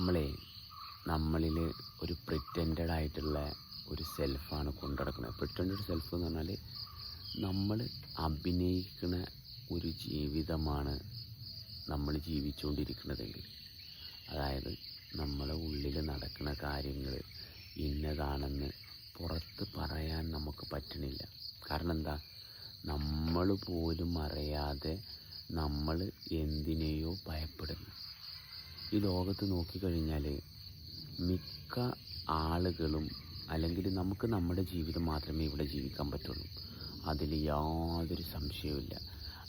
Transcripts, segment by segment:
നമ്മളെ നമ്മളിൽ ഒരു പ്രിറ്റൻഡഡ് ആയിട്ടുള്ള ഒരു സെൽഫാണ് കൊണ്ടുനടക്കുന്നത്. പ്രിറ്റൻഡഡ് സെൽഫ് എന്ന് പറഞ്ഞാൽ നമ്മൾ അഭിനയിക്കുന്ന ഒരു ജീവിതമാണ് നമ്മൾ ജീവിച്ചുകൊണ്ടിരിക്കുന്നതെങ്കിൽ. അതായത് നമ്മളെ ഉള്ളിൽ നടക്കുന്ന കാര്യങ്ങൾ ഇന്നതാണെന്ന് പുറത്ത് പറയാൻ നമുക്ക് പറ്റണില്ല. കാരണം എന്താ? നമ്മൾ പോലും അറിയാതെ നമ്മൾ എന്തിനെയോ ഭയപ്പെടുന്നു. ഈ ലോകത്ത് നോക്കിക്കഴിഞ്ഞാൽ മിക്ക ആളുകളും അല്ലെങ്കിൽ നമുക്ക് നമ്മുടെ ജീവിതം മാത്രമേ ഇവിടെ ജീവിക്കാൻ പറ്റുള്ളൂ. അതിൽ യാതൊരു സംശയവുമില്ല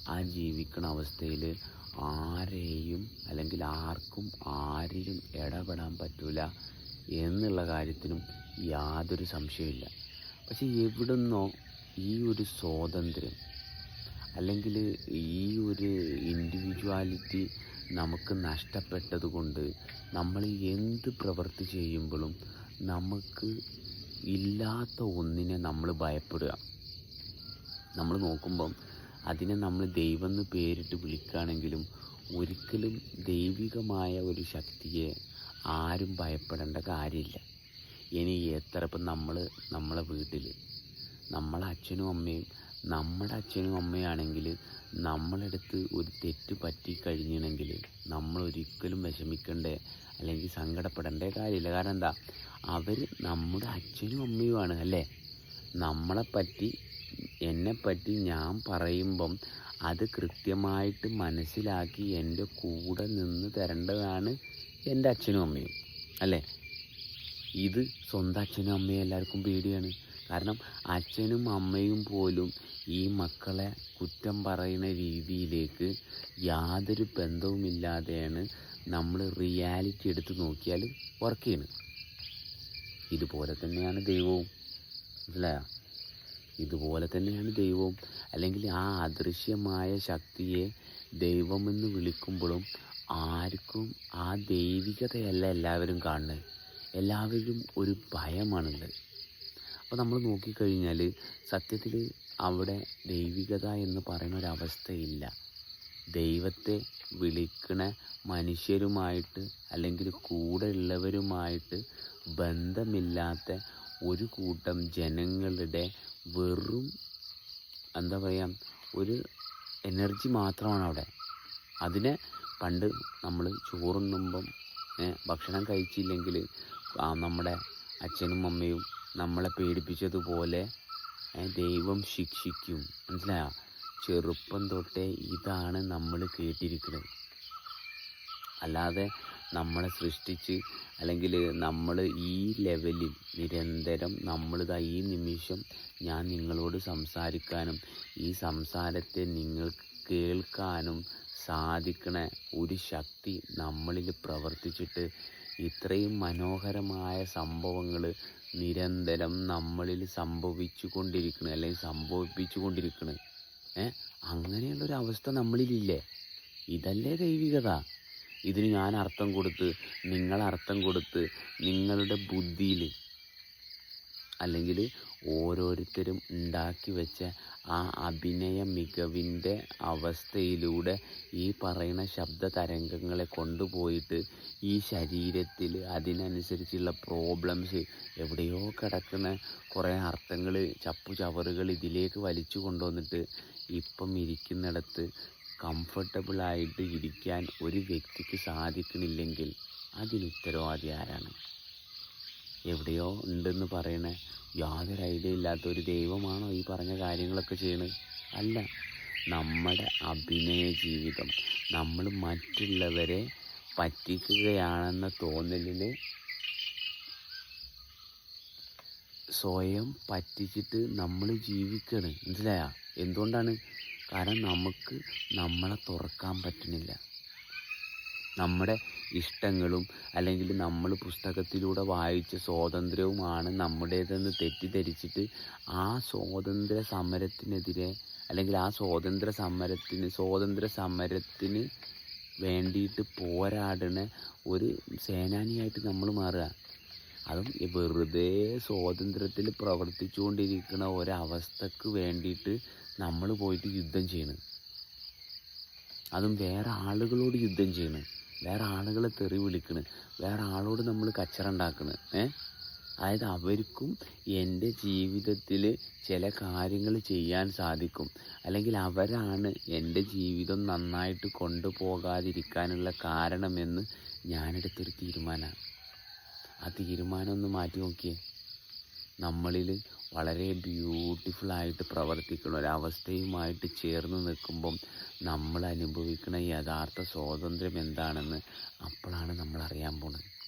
ആ ജീവിക്കണ അവസ്ഥയിൽ ആരെയും അല്ലെങ്കിൽ ആർക്കും ആരിലും ഇടപെടാൻ പറ്റില്ല എന്നുള്ള കാര്യത്തിനും യാതൊരു സംശയമില്ല പക്ഷെ എവിടുന്നോ ഈ ഒരു സ്വാതന്ത്ര്യം അല്ലെങ്കിൽ ഈ ഒരു ഇൻഡിവിജ്വാലിറ്റി നമുക്ക് നഷ്ടപ്പെട്ടതുകൊണ്ട് നമ്മൾ എന്ത് പ്രവൃത്തി ചെയ്യുമ്പോഴും നമുക്ക് ഇല്ലാത്ത ഒന്നിനെ നമ്മൾ ഭയപ്പെടുക. നമ്മൾ നോക്കുമ്പം അതിനെ നമ്മൾ ദൈവം എന്ന് പേരിട്ട് വിളിക്കുകയാണെങ്കിലും ഒരിക്കലും ദൈവികമായ ഒരു ശക്തിയെ ആരും ഭയപ്പെടേണ്ട കാര്യമില്ല. ഇനി എത്ര ഇപ്പം നമ്മൾ നമ്മളെ വീട്ടിൽ നമ്മളെ അച്ഛനും അമ്മയും നമ്മുടെ അച്ഛനും അമ്മയാണെങ്കിൽ നമ്മളടുത്ത് ഒരു തെറ്റ് പറ്റി കഴിഞ്ഞിണെങ്കിൽ നമ്മൾ ഒരിക്കലും വിഷമിക്കണ്ടേ അല്ലെങ്കിൽ സങ്കടപ്പെടേണ്ട കാര്യമില്ല. കാരണം എന്താ? അവർ നമ്മുടെ അച്ഛനും അമ്മയുമാണ് അല്ലേ? നമ്മളെപ്പറ്റി എന്നെപ്പറ്റി ഞാൻ പറയുമ്പം അത് കൃത്യമായിട്ട് മനസ്സിലാക്കി എന്റെ കൂടെ നിന്ന് തരേണ്ടതാണ് എന്റെ അച്ഛനും അമ്മയും അല്ലേ? ഇത് സ്വന്തം അച്ഛനും അമ്മയും എല്ലാവർക്കും പേടിയാണ്. കാരണം അച്ഛനും അമ്മയും പോലും ഈ മക്കളെ കുറ്റം പറയുന്ന രീതിയിലേക്ക് യാതൊരു ബന്ധവുമില്ലാതെയാണ് നമ്മൾ റിയാലിറ്റി എടുത്ത് നോക്കിയാൽ വർക്ക് ചെയ്യുന്നത് ഇതുപോലെ തന്നെയാണ് ദൈവവും. മനസ്സിലായോ? ഇതുപോലെ തന്നെയാണ് ദൈവവും. അല്ലെങ്കിൽ ആ അദൃശ്യമായ ശക്തിയെ ദൈവമെന്ന് വിളിക്കുമ്പോഴും ആർക്കും ആ ദൈവികതയല്ല എല്ലാവരും കാണുന്നത്. എല്ലാവരും ഒരു ഭയമാണുള്ളത്. അപ്പോൾ നമ്മൾ നോക്കിക്കഴിഞ്ഞാൽ സത്യത്തിൽ അവിടെ ദൈവികത എന്ന് പറയുന്ന ഒരവസ്ഥയില്ല ദൈവത്തെ വിളിക്കണ മനുഷ്യരുമായിട്ട് അല്ലെങ്കിൽ കൂടെ ഉള്ളവരുമായിട്ട് ബന്ധമില്ലാത്ത ഒരു കൂട്ടം ജനങ്ങളുടെ വെറും എന്താ പറയുക ഒരു എനർജി മാത്രമാണ് അവിടെ. അതിനെ പണ്ട് നമ്മൾ ചോറുണ്ണുമ്പം ഭക്ഷണം കഴിച്ചില്ലെങ്കിൽ നമ്മുടെ അച്ഛനും അമ്മയും നമ്മളെ പേടിപ്പിച്ചതുപോലെ ദൈവം ശിക്ഷിക്കും. മനസ്സിലായോ? ചെറുപ്പം തൊട്ടേ ഇതാണ് നമ്മൾ കേട്ടിരിക്കുന്നത്. അല്ലാതെ നമ്മളെ സൃഷ്ടിച്ച് അല്ലെങ്കിൽ നമ്മൾ ഈ ലെവലിൽ നിരന്തരം നമ്മളിതാ ഈ നിമിഷം ഞാൻ നിങ്ങളോട് സംസാരിക്കാനും ഈ സംസാരത്തെ നിങ്ങൾ കേൾക്കാനും സാധിക്കണ ഒരു ശക്തി നമ്മളിൽ പ്രവർത്തിച്ചിട്ട് ഇത്രയും മനോഹരമായ സംഭവങ്ങൾ നിരന്തരം നമ്മളിൽ സംഭവിച്ചു കൊണ്ടിരിക്കുന്നത് അല്ലെങ്കിൽ സംഭവിപ്പിച്ചു കൊണ്ടിരിക്കുന്നത് ഏ? അങ്ങനെയുള്ളൊരു അവസ്ഥ നമ്മളിലില്ലേ? ഇതല്ലേ ദൈവികത. ഇതിന് ഞാൻ അർത്ഥം കൊടുത്ത് നിങ്ങൾ അർത്ഥം കൊടുത്ത് നിങ്ങളുടെ ബുദ്ധിയിൽ അല്ലെങ്കിൽ ഓരോരുത്തരും ഉണ്ടാക്കി വെച്ച ആ അഭിനയ മികവിന്റെ അവസ്ഥയിലൂടെ ഈ പറയുന്ന ശബ്ദ തരംഗങ്ങളെ കൊണ്ടുപോയിട്ട് ഈ ശരീരത്തിൽ അതിനനുസരിച്ചുള്ള പ്രോബ്ലംസ് എവിടെയോ കിടക്കുന്ന കുറേ അർത്ഥങ്ങൾ ചപ്പു ചവറുകൾ ഇതിലേക്ക് വലിച്ചു കൊണ്ടുവന്നിട്ട് ഇപ്പം ഇരിക്കുന്നിടത്ത് കംഫർട്ടബിളായിട്ട് ഇരിക്കാൻ ഒരു വ്യക്തിക്ക് സാധിക്കുന്നില്ലെങ്കിൽ അതിന് ഉത്തരവാദി ആരാണ്? എവിടെയോ ഉണ്ടെന്ന് പറയണ. യാതൊരു ഐഡിയ ഇല്ലാത്ത ഒരു ദൈവമാണോ ഈ പറഞ്ഞ കാര്യങ്ങളൊക്കെ ചെയ്യണത് അല്ല. നമ്മുടെ അഭിനയ ജീവിതം നമ്മൾ മറ്റുള്ളവരെ പറ്റിക്കുകയാണെന്ന തോന്നലിൽ സ്വയം പറ്റിച്ചിട്ട് നമ്മൾ ജീവിക്കണം. മനസ്സിലായ? എന്തുകൊണ്ടാണ്? കാരണം നമുക്ക് നമ്മളെ തുറക്കാൻ പറ്റുന്നില്ല. നമ്മുടെ ഇഷ്ടങ്ങളും അല്ലെങ്കിൽ നമ്മൾ പുസ്തകത്തിലൂടെ വായിച്ച സ്വാതന്ത്ര്യവുമാണ് നമ്മുടേതെന്ന് തെറ്റിദ്ധരിച്ചിട്ട് ആ സ്വാതന്ത്ര്യ സമരത്തിനെതിരെ അല്ലെങ്കിൽ ആ സ്വാതന്ത്ര്യ സമരത്തിന് സ്വാതന്ത്ര്യ സമരത്തിന് വേണ്ടിയിട്ട് പോരാടുന്ന ഒരു സേനാനിയായിട്ട് നമ്മൾ മാറുക. അതും വെറുതെ സ്വാതന്ത്ര്യത്തിൽ പ്രവർത്തിച്ചുകൊണ്ടിരിക്കുന്ന ഒരവസ്ഥക്ക് വേണ്ടിയിട്ട് നമ്മൾ പോയിട്ട് യുദ്ധം ചെയ്യണം. അതും വേറെ ആളുകളോട് യുദ്ധം ചെയ്യണം. വേറെ ആളുകളെ തെറി വിളിക്കണ്. വേറെ ആളോട് നമ്മൾ കച്ചറ ഉണ്ടാക്കണ്. ഏ? അതായത് അവർക്കും എന്റെ ജീവിതത്തിൽ ചില കാര്യങ്ങൾ ചെയ്യാൻ സാധിക്കും. അല്ലെങ്കിൽ അവരാണ് എന്റെ ജീവിതം നന്നായിട്ട് കൊണ്ടുപോകാതിരിക്കാനുള്ള കാരണമെന്ന് ഞാനെടുത്തൊരു തീരുമാനമാണ് ആ തീരുമാനം ഒന്ന് മാറ്റി നോക്കിയേ. നമ്മളിൽ വളരെ ബ്യൂട്ടിഫുള്ളായിട്ട് പ്രവർത്തിക്കുന്ന ഒരവസ്ഥയുമായിട്ട് ചേർന്ന് നിൽക്കുമ്പം നമ്മൾ അനുഭവിക്കുന്ന യഥാർത്ഥ സ്വാതന്ത്ര്യം എന്താണെന്ന് അപ്പോഴാണ് നമ്മൾ അറിയാൻ പോണത്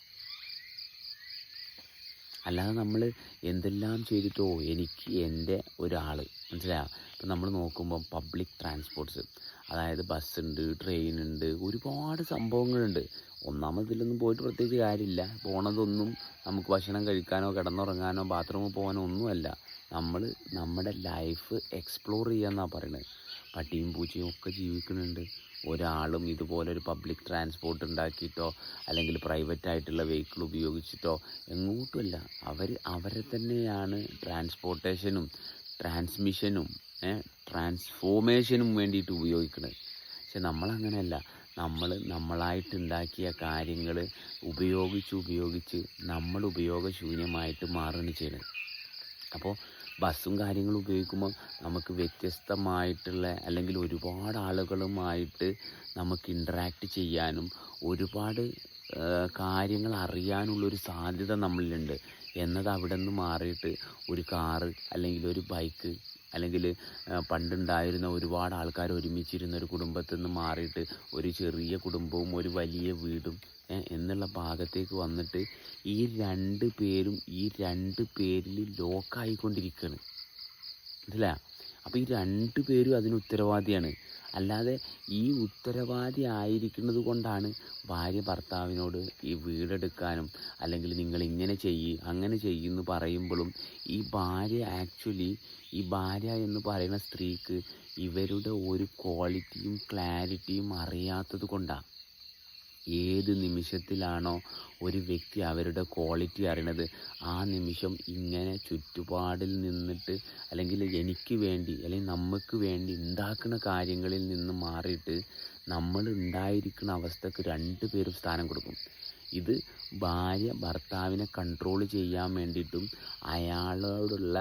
അല്ലാതെ നമ്മൾ എന്തെല്ലാം ചെയ്തിട്ടോ എനിക്ക് എന്റെ ഒരാൾ മനസ്സിലായോ? ഇപ്പം നമ്മൾ നോക്കുമ്പം പബ്ലിക് ട്രാൻസ്പോർട്ട്സ് അതായത് ബസ്സുണ്ട് ട്രെയിനുണ്ട് ഒരുപാട് സംഭവങ്ങളുണ്ട്. ഒന്നാമതിലൊന്നും പോയിട്ട് പ്രത്യേകിച്ച് കാര്യമില്ല. പോണതൊന്നും നമുക്ക് ഭക്ഷണം കഴിക്കാനോ കിടന്നുറങ്ങാനോ ബാത്റൂമിൽ പോകാനോ ഒന്നുമല്ല. നമ്മൾ നമ്മുടെ ലൈഫ് എക്സ്പ്ലോർ ചെയ്യാന്നാണ് പറയുന്നത് പട്ടിയും പൂച്ചയും ഒക്കെ ജീവിക്കുന്നുണ്ട്. ഒരാളും ഇതുപോലെ ഒരു പബ്ലിക് ട്രാൻസ്പോർട്ട് ഉണ്ടാക്കിയിട്ടോ അല്ലെങ്കിൽ പ്രൈവറ്റ് ആയിട്ടുള്ള വെഹിക്കിൾ ഉപയോഗിച്ചിട്ടോ എങ്ങോട്ടുമില്ല. അവർ അവരെ തന്നെയാണ് ട്രാൻസ്പോർട്ടേഷനും ട്രാൻസ്മിഷനും ട്രാൻസ്ഫോർമേഷനും വേണ്ടിയിട്ട് ഉപയോഗിക്കുന്നത് പക്ഷെ നമ്മളങ്ങനെയല്ല. നമ്മൾ നമ്മളായിട്ടുണ്ടാക്കിയ കാര്യങ്ങൾ ഉപയോഗിച്ച് ഉപയോഗിച്ച് നമ്മൾ ഉപയോഗശൂന്യമായിട്ട് മാറുകയാണ് ചെയ്യുന്നത് അപ്പോൾ ബസ്സും കാര്യങ്ങളും ഉപയോഗിക്കുമ്പോൾ നമുക്ക് വ്യത്യസ്തമായിട്ടുള്ള അല്ലെങ്കിൽ ഒരുപാട് ആളുകളുമായിട്ട് നമുക്ക് ഇൻട്രാക്ട് ചെയ്യാനും ഒരുപാട് കാര്യങ്ങൾ അറിയാനുള്ളൊരു സാധ്യത നമ്മളിലുണ്ട്. എന്നത് അവിടെ നിന്ന് മാറിയിട്ട് ഒരു കാറ് അല്ലെങ്കിൽ ഒരു ബൈക്ക് അല്ലെങ്കിൽ പണ്ടുണ്ടായിരുന്ന ഒരുപാട് ആൾക്കാർ ഒരുമിച്ചിരുന്ന ഒരു കുടുംബത്തിൽ നിന്ന് മാറിയിട്ട് ഒരു ചെറിയ കുടുംബവും ഒരു വലിയ വീടും എന്നുള്ള ഭാഗത്തേക്ക് വന്നിട്ട് ഈ രണ്ട് പേരും ഈ രണ്ട് പേരിൽ ലോക്കായിക്കൊണ്ടിരിക്കുകയാണ്. മനസ്സിലായോ? അപ്പോൾ ഈ രണ്ട് പേരും അതിന് ഉത്തരവാദിയാണ്. അല്ലാതെ ഈ ഉത്തരവാദി ആയിരിക്കുന്നത് കൊണ്ടാണ് ഭാര്യ ഭർത്താവിനോട് ഈ വീടെടുക്കാനും അല്ലെങ്കിൽ നിങ്ങൾ ഇങ്ങനെ ചെയ്യ് അങ്ങനെ ചെയ്യുമെന്ന് പറയുമ്പോഴും ഈ ഭാര്യ ആക്ച്വലി ഈ ഭാര്യ എന്ന് പറയുന്ന സ്ത്രീക്ക് ഇവരുടെ ഒരു ക്വാളിറ്റിയും ക്ലാരിറ്റിയും അറിയാത്തത് കൊണ്ടാണ് ഏത് നിമിഷത്തിലാണോ ഒരു വ്യക്തി അവരുടെ ക്വാളിറ്റി അറിയണത് ആ നിമിഷം ഇങ്ങനെ ചുറ്റുപാടിൽ നിന്നിട്ട് അല്ലെങ്കിൽ എനിക്ക് വേണ്ടി അല്ലെങ്കിൽ നമുക്ക് വേണ്ടി ഉണ്ടാക്കുന്ന കാര്യങ്ങളിൽ നിന്ന് മാറിയിട്ട് നമ്മൾ ഉണ്ടായിരിക്കുന്ന അവസ്ഥക്ക് രണ്ട് പേരും സ്ഥാനം കൊടുക്കും. ഇത് ഭാര്യ ഭർത്താവിനെ കൺട്രോൾ ചെയ്യാൻ വേണ്ടിയിട്ടും അയാളോടുള്ള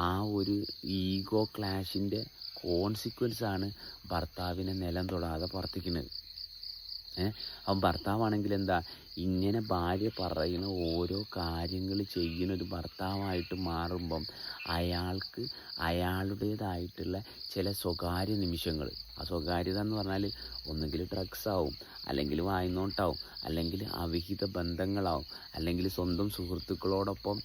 ആ ഒരു ഈഗോ ക്ലാഷിന്റെ കോൺസിക്വൻസാണ് ഭർത്താവിനെ നിലം തൊടാതെ പ്രവർത്തിക്കുന്നത് അപ്പം ഭർത്താവാണെങ്കിൽ എന്താ? ഇങ്ങനെ ഭാര്യ പറയുന്ന ഓരോ കാര്യങ്ങൾ ചെയ്യുന്ന ഒരു ഭർത്താവായിട്ട് മാറുമ്പം അയാൾക്ക് അയാളുടേതായിട്ടുള്ള ചില സ്വകാര്യ നിമിഷങ്ങൾ. ആ സ്വകാര്യത എന്ന് പറഞ്ഞാൽ ഒന്നുകിൽ ഡ്രഗ്സ് ആവും അല്ലെങ്കിൽ വായ്നോട്ടാവും അല്ലെങ്കിൽ അവിഹിത ബന്ധങ്ങളാവും അല്ലെങ്കിൽ സ്വന്തം സുഹൃത്തുക്കളോടൊപ്പം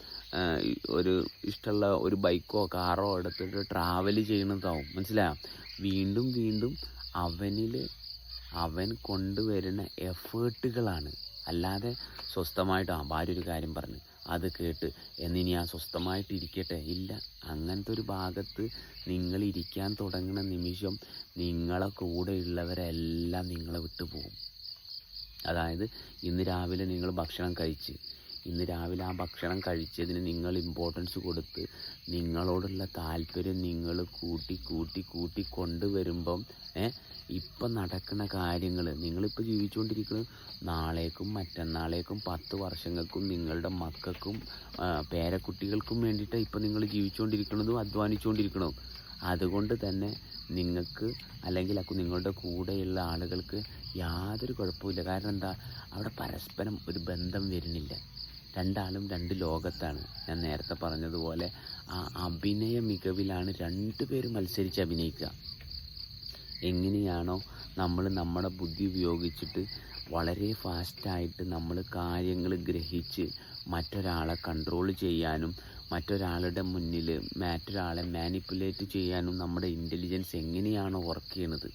ഒരു ഇഷ്ടമുള്ള ഒരു ബൈക്കോ കാറോ എടുത്തിട്ട് ട്രാവൽ ചെയ്യുന്നതാവും. മനസ്സിലായോ? വീണ്ടും വീണ്ടും അവനിൽ അവൻ കൊണ്ടുവരുന്ന എഫേർട്ടുകളാണ്. അല്ലാതെ സ്വസ്ഥമായിട്ട് ആ ഭാര്യ ഒരു കാര്യം പറഞ്ഞു അത് കേട്ട് എന്നിനി ആ സ്വസ്ഥമായിട്ട് ഇരിക്കട്ടെ? ഇല്ല. അങ്ങനത്തെ ഒരു ഭാഗത്ത് നിങ്ങൾ ഇരിക്കാൻ തുടങ്ങുന്ന നിമിഷം നിങ്ങളെ കൂടെയുള്ളവരെല്ലാം നിങ്ങളെ വിട്ടു പോകും അതായത് ഇന്ന് രാവിലെ നിങ്ങൾ ഭക്ഷണം കഴിച്ച് ഇന്ന് രാവിലെ ആ ഭക്ഷണം കഴിച്ചതിന് നിങ്ങൾ ഇമ്പോർട്ടൻസ് കൊടുത്ത് നിങ്ങളോടുള്ള താല്പര്യം നിങ്ങൾ കൂട്ടി കൂട്ടി കൂട്ടി കൊണ്ടുവരുമ്പം ഇപ്പം നടക്കുന്ന കാര്യങ്ങൾ നിങ്ങളിപ്പോൾ ജീവിച്ചുകൊണ്ടിരിക്കുന്നത് നാളേക്കും മറ്റന്നാളേക്കും പത്ത് വർഷങ്ങൾക്കും നിങ്ങളുടെ മക്കൾക്കും പേരക്കുട്ടികൾക്കും വേണ്ടിയിട്ട് ഇപ്പം നിങ്ങൾ ജീവിച്ചുകൊണ്ടിരിക്കുന്നതും അധ്വാനിച്ചുകൊണ്ടിരിക്കണതും അതുകൊണ്ട് തന്നെ നിങ്ങൾക്ക് അല്ലെങ്കിൽ നിങ്ങളുടെ കൂടെയുള്ള ആളുകൾക്ക് യാതൊരു കുഴപ്പമില്ല കാരണം എന്താ? അവിടെ പരസ്പരം ഒരു ബന്ധം വരുന്നില്ല. രണ്ടാളും രണ്ട് ലോകത്താണ്. ഞാൻ നേരത്തെ പറഞ്ഞതുപോലെ ആ അഭിനയ മികവിലാണ് രണ്ടുപേരും മത്സരിച്ച് അഭിനയിക്കുക. എങ്ങനെയാണോ നമ്മൾ നമ്മുടെ ബുദ്ധി ഉപയോഗിച്ചിട്ട് വളരെ ഫാസ്റ്റായിട്ട് നമ്മൾ കാര്യങ്ങൾ ഗ്രഹിച്ച് മറ്റൊരാളെ കൺട്രോൾ ചെയ്യാനും മറ്റൊരാളുടെ മുന്നിൽ മറ്റൊരാളെ മാനിപ്പുലേറ്റ് ചെയ്യാനും നമ്മുടെ ഇന്റലിജൻസ് എങ്ങനെയാണോ വർക്ക് ചെയ്യണത്.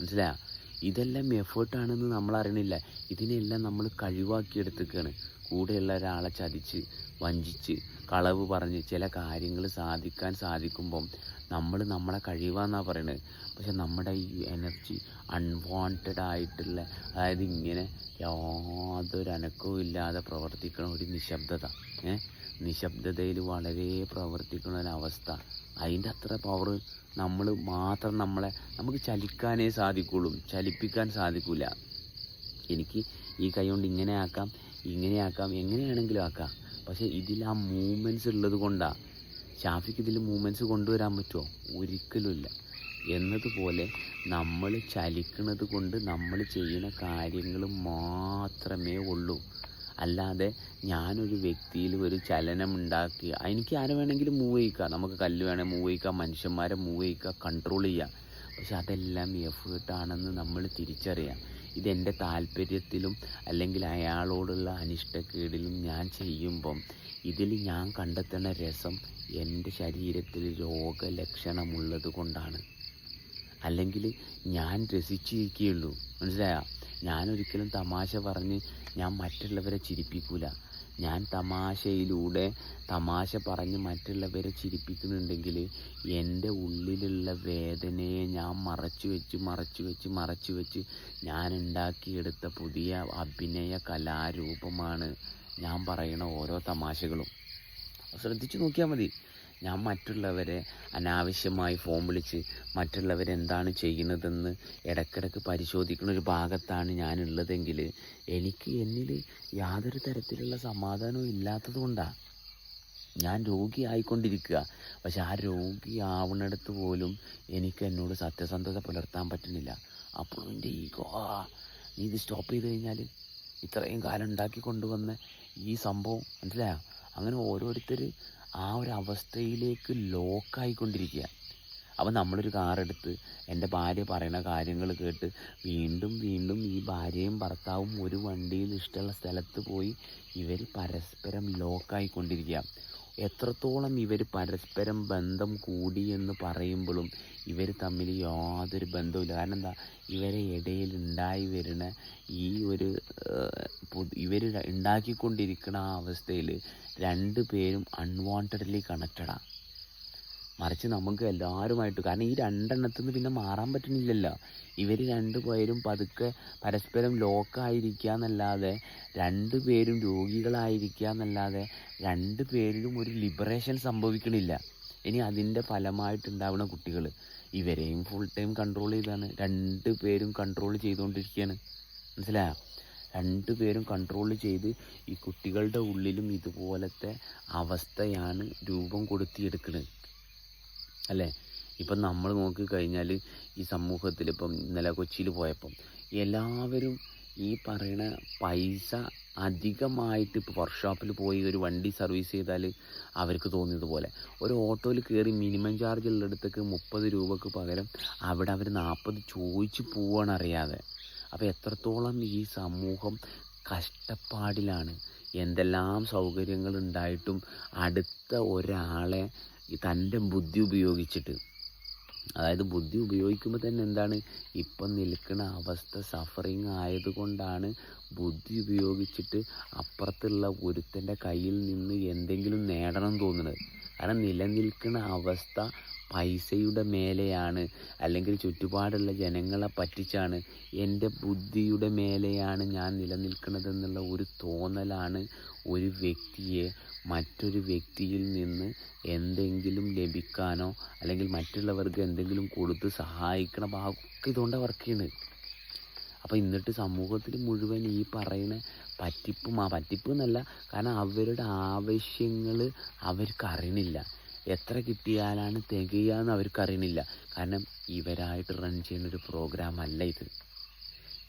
മനസ്സിലായ? ഇതെല്ലാം എഫേർട്ടാണെന്ന് നമ്മൾ അറിയണില്ല ഇതിനെല്ലാം നമ്മൾ കഴിവാക്കിയെടുത്തേക്കാണ് കൂടെയുള്ള ഒരാളെ ചതിച്ച് വഞ്ചിച്ച് കളവ് പറഞ്ഞ് ചില കാര്യങ്ങൾ സാധിക്കാൻ സാധിക്കുമ്പം നമ്മൾ നമ്മളെ കഴിവാന്നാണ് പറയണത്. പക്ഷെ നമ്മുടെ ഈ എനർജി അൺവാണ്ടഡ് ആയിട്ടുള്ള അതായത് ഇങ്ങനെ യാതൊരു അനക്കവും ഇല്ലാതെ പ്രവർത്തിക്കുന്ന ഒരു നിശബ്ദത ഏ? നിശബ്ദതയിൽ വളരെ പ്രവർത്തിക്കുന്ന ഒരവസ്ഥ അതിന്റെ അത്ര പവർ നമ്മൾ മാത്രം നമ്മളെ നമുക്ക് ചലിക്കാനേ സാധിക്കുള്ളൂ. ചലിപ്പിക്കാൻ സാധിക്കില്ല എനിക്ക് ഈ കൈ കൊണ്ട് ഇങ്ങനെ ആക്കാം ഇങ്ങനെ ആക്കാം എങ്ങനെയാണെങ്കിലും ആക്കാം. പക്ഷേ ഇതിൽ ആ മൂമെന്റ്സ് ഉള്ളത് കൊണ്ടാണ് ഷാഫിക്ക് ഇതിൽ മൂമെന്റ്സ് കൊണ്ടുവരാൻ പറ്റുമോ ഒരിക്കലുമില്ല. എന്നതുപോലെ നമ്മൾ ചലിക്കുന്നത് കൊണ്ട് നമ്മൾ ചെയ്യുന്ന കാര്യങ്ങൾ മാത്രമേ ഉള്ളൂ. അല്ലാതെ ഞാനൊരു വ്യക്തിയിൽ ഒരു ചലനം ഉണ്ടാക്കി എനിക്ക് ആരെ വേണമെങ്കിലും മൂവ് ചെയ്യിക്കാം. നമുക്ക് കല്ല് വേണേൽ മൂവ് ചെയ്യിക്കാം മനുഷ്യന്മാരെ മൂവ് ചെയ്യിക്കാം കൺട്രോൾ ചെയ്യാം. പക്ഷെ അതെല്ലാം എഫേർട്ടാണെന്ന് നമ്മൾ തിരിച്ചറിയാം. ഇതെന്റെ താല്പര്യത്തിലും അല്ലെങ്കിൽ അയാളോടുള്ള അനിഷ്ടക്കേടിലും ഞാൻ ചെയ്യുമ്പം ഇതിൽ ഞാൻ കണ്ടെത്തുന്ന രസം എന്റെ ശരീരത്തിൽ രോഗലക്ഷണമുള്ളത് കൊണ്ടാണ്. അല്ലെങ്കിൽ ഞാൻ രസിച്ചിരിക്കുകയുള്ളൂ. മനസ്സിലായോ? ഞാനൊരിക്കലും തമാശ പറഞ്ഞ് ഞാൻ മറ്റുള്ളവരെ ചിരിപ്പിക്കൂല. ഞാൻ തമാശയിലൂടെ തമാശ പറഞ്ഞ് മറ്റുള്ളവരെ ചിരിപ്പിക്കുന്നുണ്ടെങ്കിൽ എന്റെ ഉള്ളിലുള്ള വേദനയെ ഞാൻ മറച്ചു വെച്ച് മറച്ചു വെച്ച് മറച്ചു വെച്ച് ഞാൻ ഉണ്ടാക്കിയെടുത്ത പുതിയ അഭിനയ കലാരൂപമാണ് ഞാൻ പറയുന്ന ഓരോ തമാശകളും. ശ്രദ്ധിച്ചു നോക്കിയാൽ മതി. ഞാൻ മറ്റുള്ളവരെ അനാവശ്യമായി ഫോൺ വിളിച്ച് മറ്റുള്ളവരെന്താണ് ചെയ്യുന്നതെന്ന് ഇടയ്ക്കിടയ്ക്ക് പരിശോധിക്കുന്ന ഒരു ഭാഗത്താണ് ഞാനുള്ളതെങ്കിൽ എനിക്ക് എന്നിൽ യാതൊരു തരത്തിലുള്ള സമാധാനവും ഇല്ലാത്തത് കൊണ്ടാണ് ഞാൻ രോഗിയായിക്കൊണ്ടിരിക്കുക പക്ഷെ ആ രോഗിയാവുന്നിടത്ത് പോലും എനിക്ക് എന്നോട് സത്യസന്ധത പുലർത്താൻ പറ്റുന്നില്ല. അപ്പോഴും എന്റെ ഈഗോ നീ ഇത് സ്റ്റോപ്പ് ചെയ്ത് കഴിഞ്ഞാൽ ഇത്രയും കാലം ഉണ്ടാക്കി കൊണ്ടുവന്ന ഈ സംഭവം മനസ്സിലായോ? അങ്ങനെ ഓരോരുത്തർ ആ ഒരു അവസ്ഥയിലേക്ക് ലോക്കായിക്കൊണ്ടിരിക്കുക അപ്പം നമ്മളൊരു കാറെടുത്ത് എന്റെ ഭാര്യ പറയുന്ന കാര്യങ്ങൾ കേട്ട് വീണ്ടും വീണ്ടും ഈ ഭാര്യയും ഭർത്താവും ഒരു വണ്ടിയിൽ ഇഷ്ടമുള്ള സ്ഥലത്ത് പോയി ഇവർ പരസ്പരം ലോക്കായിക്കൊണ്ടിരിക്കുക എത്രത്തോളം ഇവർ പരസ്പരം ബന്ധം കൂടി എന്ന് പറയുമ്പോഴും ഇവർ തമ്മിൽ യാതൊരു ബന്ധവുമില്ല. കാരണം എന്താ? ഇവരെ ഇടയിൽ ഉണ്ടായി വരുന്ന ഈ ഒരു ഇവർ ഉണ്ടാക്കിക്കൊണ്ടിരിക്കുന്ന ആ അവസ്ഥയിൽ രണ്ട് പേരും അൺവാണ്ടഡ്ലി കണക്റ്റഡാണ് മറിച്ച് നമുക്ക് എല്ലാവരുമായിട്ട്. കാരണം ഈ രണ്ടെണ്ണത്തിൽ നിന്ന് പിന്നെ മാറാൻ പറ്റുന്നില്ലല്ലോ. ഇവർ രണ്ടു പേരും പതുക്കെ പരസ്പരം ലോക്കായിരിക്കുക എന്നല്ലാതെ രണ്ടു പേരും രോഗികളായിരിക്കുക എന്നല്ലാതെ രണ്ട് പേരിലും ഒരു ലിബറേഷൻ സംഭവിക്കണില്ല. ഇനി അതിന്റെ ഫലമായിട്ടുണ്ടാവുന്ന കുട്ടികൾ ഇവരെയും ഫുൾ ടൈം കൺട്രോൾ ചെയ്താണ്. രണ്ട് പേരും കൺട്രോൾ ചെയ്തുകൊണ്ടിരിക്കുകയാണ് മനസ്സിലായോ? രണ്ട് പേരും കൺട്രോൾ ചെയ്ത് ഈ കുട്ടികളുടെ ഉള്ളിലും ഇതുപോലത്തെ അവസ്ഥയാണ് രൂപം കൊടുത്തിയെടുക്കുന്നത് അല്ലേ? ഇപ്പം നമ്മൾ നോക്കി കഴിഞ്ഞാൽ ഈ സമൂഹത്തിൽ ഇപ്പം ഇന്നലെ കൊച്ചിയിൽ പോയപ്പം എല്ലാവരും ഈ പറയണ പൈസ അധികമായിട്ട് ഇപ്പോൾ വർക്ക്ഷോപ്പിൽ പോയി ഒരു വണ്ടി സർവീസ് ചെയ്താൽ അവർക്ക് തോന്നിയതുപോലെ. ഒരു ഓട്ടോയിൽ കയറി മിനിമം ചാർജ് ഉള്ളിടത്തേക്ക് മുപ്പത് രൂപക്ക് പകരം അവിടെ അവർ നാൽപ്പത് ചോദിച്ച് പോവാണ് അറിയാതെ. അപ്പോൾ എത്രത്തോളം ഈ സമൂഹം കഷ്ടപ്പാടിലാണ്. എന്തെല്ലാം സൗകര്യങ്ങൾ ഉണ്ടായിട്ടും അടുത്ത ഒരാളെ തന്റെ ബുദ്ധി ഉപയോഗിച്ചിട്ട്. അതായത് ബുദ്ധി ഉപയോഗിക്കുമ്പോൾ തന്നെ എന്താണ്? ഇപ്പം നിൽക്കുന്ന അവസ്ഥ സഫറിങ് ആയതുകൊണ്ടാണ് ബുദ്ധി ഉപയോഗിച്ചിട്ട് അപ്പുറത്തുള്ള ഒരുത്തന്റെ കയ്യിൽ നിന്ന് എന്തെങ്കിലും നേടണം തോന്നുന്നത്. കാരണം നിലനിൽക്കുന്ന അവസ്ഥ പൈസയുടെ മേലെയാണ് അല്ലെങ്കിൽ ചുറ്റുപാടുള്ള ജനങ്ങളെ പറ്റിച്ചാണ് എന്റെ ബുദ്ധിയുടെ മേലെയാണ് ഞാൻ നിലനിൽക്കുന്നതെന്നുള്ള ഒരു തോന്നലാണ് ഒരു വ്യക്തിയെ മറ്റൊരു വ്യക്തിയിൽ നിന്ന് എന്തെങ്കിലും ലഭിക്കാനോ അല്ലെങ്കിൽ മറ്റുള്ളവർക്ക് എന്തെങ്കിലും കൊടുത്ത് സഹായിക്കണം. ഒക്കെ ഇതുകൊണ്ടാണ് വർക്ക് ചെയ്യുന്നത് അപ്പോൾ എന്നിട്ട് സമൂഹത്തിൽ മുഴുവൻ ഈ പറയുന്ന പറ്റിപ്പും പറ്റിപ്പ് എന്നല്ല കാരണം അവരുടെ ആവശ്യങ്ങൾ അവർക്ക് അറിയണില്ല എത്ര കിട്ടിയാലാണ് തികയുക എന്ന് അവർക്ക് അറിയണില്ല കാരണം ഇവരായിട്ട് റൺ ചെയ്യുന്ന ഒരു പ്രോഗ്രാം അല്ല ഇത്.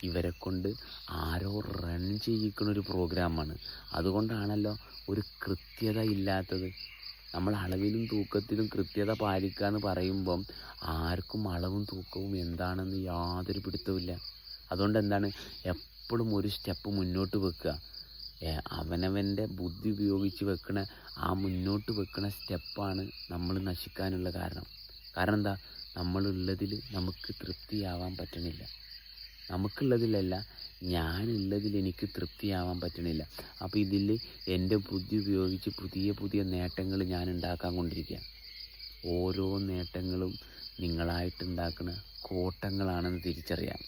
ഇവരെ കൊണ്ട് ആരോ റൺ ചെയ്യിക്കുന്ന ഒരു പ്രോഗ്രാമാണ് അതുകൊണ്ടാണല്ലോ ഒരു കൃത്യത ഇല്ലാത്തത്. നമ്മൾ അളവിലും തൂക്കത്തിലും കൃത്യത പാലിക്കുക എന്ന് പറയുമ്പം ആർക്കും അളവും തൂക്കവും എന്താണെന്ന് യാതൊരു പിടുത്തവുമില്ല. അതുകൊണ്ട് എന്താണ് എപ്പോഴും ഒരു സ്റ്റെപ്പ് മുന്നോട്ട് വെക്കുക. അവനവന്റെ ബുദ്ധി ഉപയോഗിച്ച് വെക്കണ ആ മുന്നോട്ട് വെക്കണ സ്റ്റെപ്പാണ് നമ്മൾ നശിക്കാനുള്ള കാരണം. കാരണം എന്താ? നമ്മളുള്ളതിൽ നമുക്ക് തൃപ്തിയാവാൻ പറ്റണില്ല. നമുക്കുള്ളതിലല്ല ഞാനുള്ളതിൽ എനിക്ക് തൃപ്തിയാവാൻ പറ്റണില്ല. അപ്പോൾ ഇതിൽ എന്റെ ബുദ്ധി ഉപയോഗിച്ച് പുതിയ പുതിയ നേട്ടങ്ങൾ ഞാൻ ഉണ്ടാക്കാൻ കൊണ്ടിരിക്കുക ഓരോ നേട്ടങ്ങളും നിങ്ങളായിട്ടുണ്ടാക്കുന്ന കോട്ടങ്ങളാണെന്ന് തിരിച്ചറിയാം.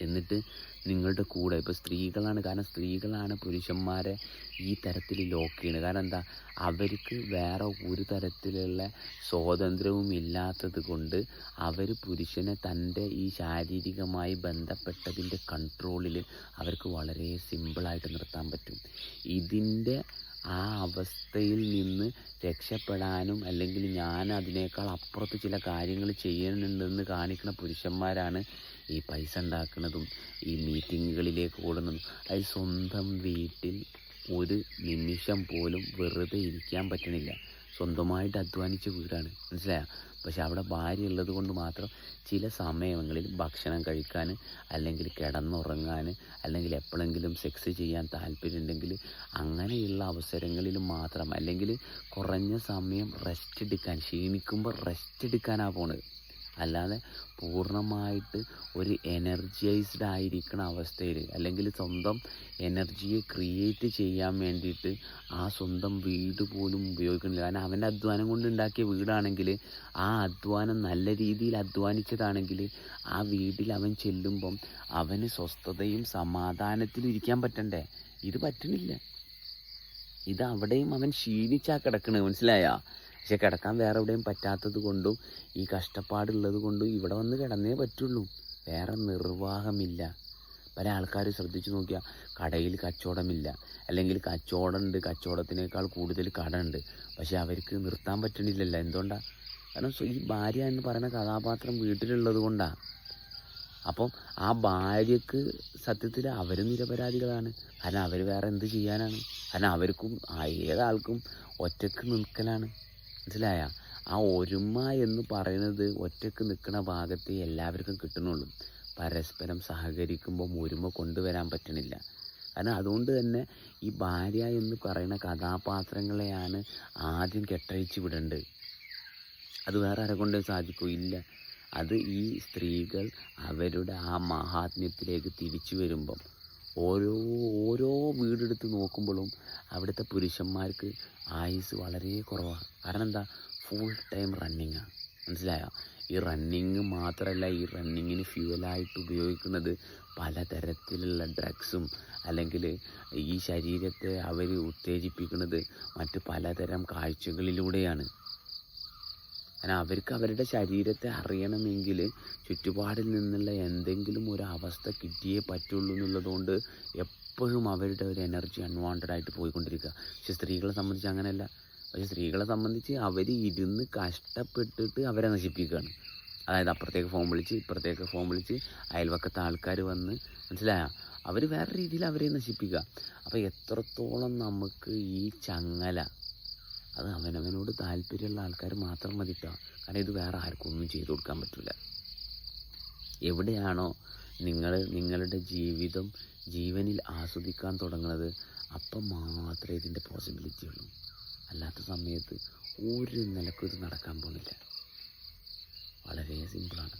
എന്നിട്ട് നിങ്ങളുടെ കൂടെ. ഇപ്പോൾ സ്ത്രീകളാണ് കാരണം സ്ത്രീകളാണ് പുരുഷന്മാരെ ഈ തരത്തിൽ ലോക്ക് ചെയ്യുന്നത് കാരണം എന്താ? അവർക്ക് വേറെ ഒരു തരത്തിലുള്ള സ്വാതന്ത്ര്യവും ഇല്ലാത്തത് കൊണ്ട് അവർ പുരുഷനെ തന്റെ ഈ ശാരീരികമായി ബന്ധപ്പെട്ടതിന്റെ കൺട്രോളിൽ അവർക്ക് വളരെ സിമ്പിളായിട്ട് നിർത്താൻ പറ്റും. ഇതിന്റെ ആ അവസ്ഥയിൽ നിന്ന് രക്ഷപ്പെടാനും അല്ലെങ്കിൽ ഞാൻ അതിനേക്കാൾ അപ്പുറത്ത് ചില കാര്യങ്ങൾ ചെയ്യുന്നുണ്ടെന്ന് കാണിക്കുന്ന പുരുഷന്മാരാണ് ഈ പൈസ ഉണ്ടാക്കുന്നതും ഈ മീറ്റിങ്ങുകളിലേക്ക് ഓടുന്നതും അത് സ്വന്തം വീട്ടിൽ ഒരു നിമിഷം പോലും വെറുതെ ഇരിക്കാൻ പറ്റണില്ല. സ്വന്തമായിട്ട് അധ്വാനിച്ച വീടാണ്. മനസ്സിലായോ? പക്ഷെ അവിടെ ഭാര്യ ഉള്ളത് കൊണ്ട് മാത്രം ചില സമയങ്ങളിൽ ഭക്ഷണം കഴിക്കാൻ അല്ലെങ്കിൽ കിടന്നുറങ്ങാൻ അല്ലെങ്കിൽ എപ്പോഴെങ്കിലും സെക്സ് ചെയ്യാൻ താല്പര്യമുണ്ടെങ്കിൽ അങ്ങനെയുള്ള അവസരങ്ങളിൽ മാത്രം അല്ലെങ്കിൽ കുറഞ്ഞ സമയം റെസ്റ്റ് എടുക്കാൻ ക്ഷീണിക്കുമ്പോൾ റെസ്റ്റ് എടുക്കാനാണ് പോണത്. അല്ലാതെ പൂർണമായിട്ട് ഒരു എനർജൈസ്ഡ് ആയിരിക്കുന്ന അവസ്ഥയിൽ അല്ലെങ്കിൽ സ്വന്തം എനർജിയെ ക്രിയേറ്റ് ചെയ്യാൻ വേണ്ടിയിട്ട് ആ സ്വന്തം വീട് പോലും ഉപയോഗിക്കുന്നില്ല കാരണം അവന്റെ അധ്വാനം കൊണ്ട് ഉണ്ടാക്കിയ വീടാണെങ്കിൽ ആ അധ്വാനം നല്ല രീതിയിൽ അധ്വാനിച്ചതാണെങ്കിൽ ആ വീട്ടിൽ അവൻ ചെല്ലുമ്പം അവന് സ്വസ്ഥതയും സമാധാനത്തിലും ഇരിക്കാൻ പറ്റണ്ടേ? ഇത് പറ്റണില്ല. ഇത് അവിടെയും അവൻ ക്ഷീണിച്ചാ കിടക്കണേ. മനസ്സിലായോ? പക്ഷെ കിടക്കാൻ വേറെ എവിടെയും പറ്റാത്തത് കൊണ്ടും ഈ കഷ്ടപ്പാടുള്ളത് കൊണ്ടും ഇവിടെ വന്ന് കിടന്നേ പറ്റുള്ളൂ. വേറെ നിർവാഹമില്ല. പല ആൾക്കാർ ശ്രദ്ധിച്ചു നോക്കിയാൽ കടയിൽ കച്ചവടമില്ല. അല്ലെങ്കിൽ കച്ചവടമുണ്ട് കച്ചവടത്തിനേക്കാൾ കൂടുതൽ കട ഉണ്ട്. പക്ഷെ അവർക്ക് നിർത്താൻ പറ്റണില്ലല്ലോ. എന്തുകൊണ്ടാണ് കാരണം ഈ ഭാര്യ എന്ന് പറയുന്ന കഥാപാത്രം വീട്ടിലുള്ളത് കൊണ്ടാണ് അപ്പം ആ ഭാര്യക്ക് സത്യത്തിൽ അവർ നിരപരാധികളാണ്. കാരണം അവർ വേറെ എന്ത് ചെയ്യാനാണ്? കാരണം അവർക്കും ഏതാൾക്കും ഒറ്റയ്ക്ക് നിൽക്കലാണ്. മനസ്സിലായ? ആ ഒരുമ എന്ന് പറയുന്നത് ഒറ്റയ്ക്ക് നിൽക്കുന്ന ഭാഗത്തെ എല്ലാവർക്കും കിട്ടുന്നുള്ളൂ. പരസ്പരം സഹകരിക്കുമ്പം ഒരുമ കൊണ്ടുവരാൻ പറ്റണില്ല. കാരണം അതുകൊണ്ട് തന്നെ ഈ ഭാര്യ എന്ന് പറയുന്ന കഥാപാത്രങ്ങളെയാണ് ആദ്യം കെട്ടഴിച്ച് വിടേണ്ടത് അത് വേറെ ആരെ കൊണ്ട് സാധിക്കൂ? ഇല്ല. അത് ഈ സ്ത്രീകൾ അവരുടെ ആ മഹാത്മ്യത്തിലേക്ക് തിരിച്ചു വരുമ്പം ഓരോ ഓരോ വീടെടുത്ത് നോക്കുമ്പോഴും അവിടുത്തെ പുരുഷന്മാർക്ക് ആയുസ് വളരെ കുറവാണ്. കാരണം എന്താ? ഫുൾ ടൈം റണ്ണിങ്ങാണ് മനസ്സിലായോ? ഈ റണ്ണിങ് മാത്രമല്ല ഈ റണ്ണിങ്ങിന് ഫ്യൂവലായിട്ട് ഉപയോഗിക്കുന്നത് പലതരത്തിലുള്ള ഡ്രഗ്സും അല്ലെങ്കിൽ ഈ ശരീരത്തെ അവർ ഉത്തേജിപ്പിക്കുന്നത് മറ്റ് പലതരം കാഴ്ചകളിലൂടെയാണ്. കാരണം അവർക്ക് അവരുടെ ശരീരത്തെ അറിയണമെങ്കിൽ ചുറ്റുപാടിൽ നിന്നുള്ള എന്തെങ്കിലും ഒരു അവസ്ഥ കിട്ടിയേ പറ്റുള്ളൂ എന്നുള്ളതുകൊണ്ട് എപ്പോഴും അവരുടെ ഒരു എനർജി അൺവാണ്ടഡ് ആയിട്ട് പോയിക്കൊണ്ടിരിക്കുക. പക്ഷെ സ്ത്രീകളെ സംബന്ധിച്ച് അങ്ങനെയല്ല. പക്ഷെ സ്ത്രീകളെ സംബന്ധിച്ച് അവർ ഇരുന്ന് കഷ്ടപ്പെട്ടിട്ട് അവരെ നശിപ്പിക്കുകയാണ്. അതായത് അപ്പുറത്തേക്ക് ഫോൺ വിളിച്ച് ഇപ്പുറത്തേക്ക് ഫോൺ വിളിച്ച് അയൽവക്കത്തെ ആൾക്കാർ വന്ന് മനസ്സിലായോ? അവർ വേറെ രീതിയിൽ അവരെ നശിപ്പിക്കുക. അപ്പോൾ എത്രത്തോളം നമുക്ക് ഈ ചങ്ങല അത് അവനവനോട് താല്പര്യമുള്ള ആൾക്കാർ മാത്രം മതി കാരണം ഇത് വേറെ ആർക്കും ഒന്നും ചെയ്തു കൊടുക്കാൻ പറ്റില്ല എവിടെയാണോ നിങ്ങൾ നിങ്ങളുടെ ജീവിതം ജീവനിൽ ആസ്വദിക്കാൻ തുടങ്ങുന്നത് അപ്പം മാത്രമേ ഇതിന്റെ പോസിബിലിറ്റി ഉള്ളൂ. അല്ലാത്ത സമയത്ത് ഒരു നിലക്കും ഇത് നടക്കാൻ പോകുന്നില്ല വളരെ സിമ്പിളാണ്